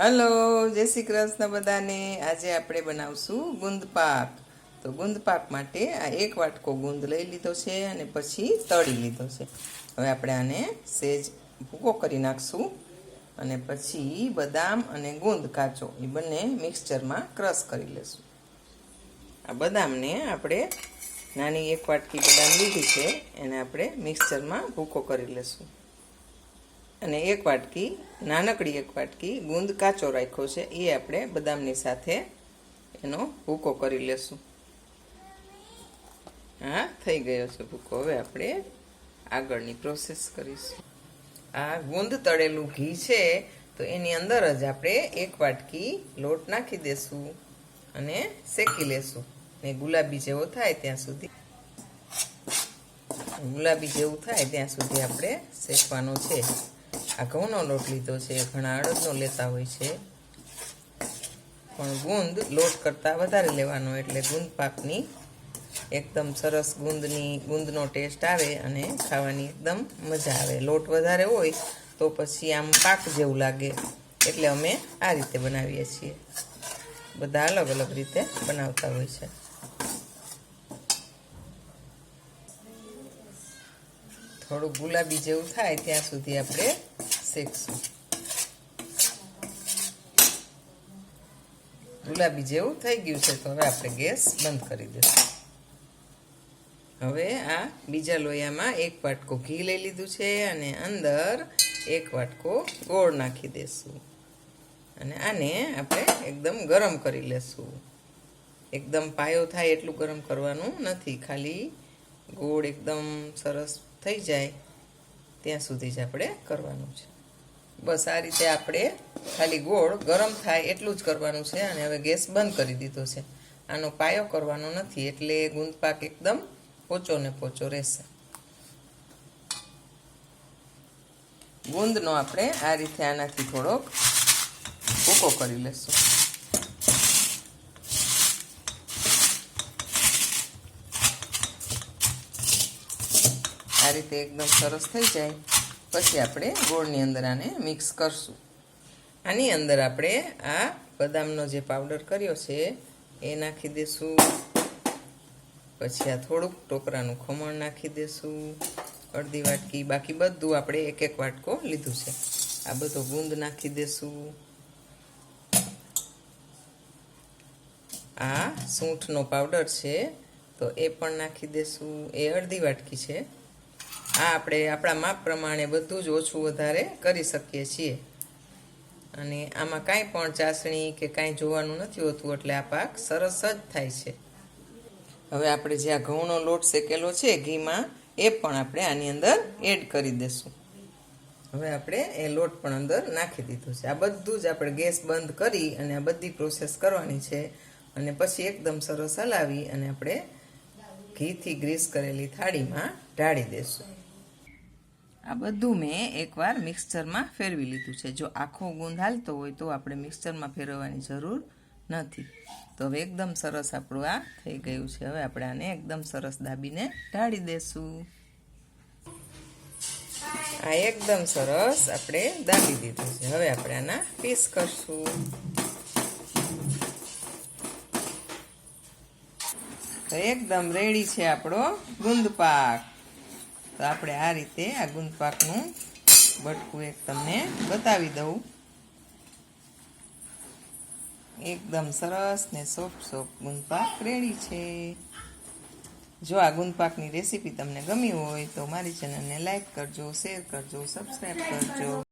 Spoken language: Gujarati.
હલો, જય શ્રી કૃષ્ણ બધાને. આજે આપણે બનાવશું ગુંદ પાક. તો ગુંદ પાક માટે આ એક વાટકો ગુંદ લઈ લીધો છે અને પછી તળી લીધો છે. હવે આપણે આને સેજ ભૂકો કરી નાખશું અને પછી બદામ અને ગુંદ કાચો, એ બંને મિક્સચરમાં ક્રશ કરી લેશું. આ બદામને આપણે નાની એક વાટકી બદામ લીધી છે, એને આપણે મિક્સચરમાં ભૂકો કરી લેશું. અને એક વાટકી, નાનકડી એક વાટકી ગુંદ કાચો રાખ્યો છે. એ આપણે બદામની સાથે એનો ભૂકો કરી લેશું. હા, થઈ ગયો છે ભૂકો. હવે આપણે આગળની પ્રોસેસ કરીશું. આ ગુંદ તળેલું ઘી છે, તો એની અંદર જ આપણે એક વાટકી લોટ નાખી દેશું અને શેકી લેશું. ને ગુલાબી જેવો થાય ત્યાં સુધી. ગુલાબી જેવું થાય ત્યાં સુધી આપણે શેકવાનો છે. આ ઘઉંનો લોટ લીધો છે ઘણા અડદનો લેતા હોય છે. પણ ગુંદ લોટ કરતાં વધારે લેવાનો એટલે ગુંદ પાકની એકદમ સરસ ગુંદની, ગુંદનો ટેસ્ટ આવે અને ખાવાની એકદમ મજા આવે. લોટ વધારે હોય તો પછી આમ પાક જેવું લાગે. એટલે અમે આ રીતે બનાવીએ છીએ. બધા અલગ અલગ રીતે બનાવતા હોય છે. થોડું ગુલાબી જેવું થાય ત્યાં સુધી આપણે શેકશું ગુલાબી જેવું થઈ ગયું છે તો હવે આપણે ગેસ બંધ કરી દઈશું. હવે આ બીજા લોયામાં એક વાટકો ઘી લઈ લીધું છે અને અંદર એક વાટકો ગોળ નાખી દઈશું અને આને આપણે એકદમ ગરમ કરી લેશું. એકદમ પાયો થાય એટલું ગરમ કરવાનું નથી. ખાલી ગોળ એકદમ સરસ થઈ જાય. ત્યાં સુધી જ આપણે કરવાનું છે. બસ આ રીતે આપણે ખાલી ગોળ ગરમ થાય એટલું જ કરવાનું છે અને હવે ગેસ બંધ કરી દીધો છે. આનો પાયો કરવાનો નથી એટલે ગુંદ પાક એકદમ પોચો ને પોચો રહેશે. ગુંદનો આપણે આ રીતે આનાથી થોડોક ભૂકો કરી લેશું. આ રીતે એકદમ સરસ થઈ જાય. પછી આપણે ગોળની અંદર આને મિક્સ કરશું. આની અંદર આપણે આ બદામનો જે પાવડર કર્યો છે, એ નાખી દઈશું પછી આ થોડુંક ટોપરાનું ખમણ નાખી દઈશું અડધી વાટકી, બાકી બધું આપણે એક એક વાટકો લીધું છે. આ બધો ગુંદ નાખી દઈશું આ સૂંઠનો પાવડર છે, તો એ પણ નાખી દઈશું એ અડધી વાટકી છે. આ આપણે આપણા માપ પ્રમાણે બધું જ ઓછું વધારે કરી શકીએ છીએ. અને આમાં કાંઈ પણ ચાસણી કે કાંઈ જોવાનું નથી હોતું એટલે આ પાક સરસ જ થાય છે. હવે આપણે જે આ ઘઉંનો લોટ શેકેલો છે ઘીમાં, એ પણ આપણે આની અંદર એડ કરી દઈશું હવે આપણે એ લોટ પણ અંદર નાખી દીધો છે. આ બધું જ આપણે ગેસ બંધ કરી અને આ બધી પ્રોસેસ કરવાની છે. અને પછી એકદમ સરસ હલાવી અને આપણે ઘીથી ગ્રીસ કરેલી થાળીમાં ઢાળી દઈશું આ બધું મેં એકવાર મિક્સચરમાં ફેરવી લીધું છે. જો આખો ગુંદ હાલતો હોય તો આપણે મિક્સચરમાં ફેરવવાની જરૂર નથી. તો હવે એકદમ સરસ આપણું આ થઈ ગયું છે. હવે આપણે આને એકદમ સરસ દાબીને ઢાળી દેશું. આ એકદમ સરસ આપણે દાબી દીધું છે. હવે આપણે આના પીસ કરશું. એકદમ રેડી છે આપણો ગુંદ પાક તો આપણે આ રીતે આ ગુંદપાકનું બટકું એક તમને બતાવી દઉં. એકદમ સરસ ને સોફ્ટ સોફ્ટ ગુંદપાક રેડી છે. જો આ ગુંદપાકની રેસીપી તમને ગમી હોય તો મારી ચેનલને લાઈક કરજો, શેર કરજો સબસ્ક્રાઈબ કરજો.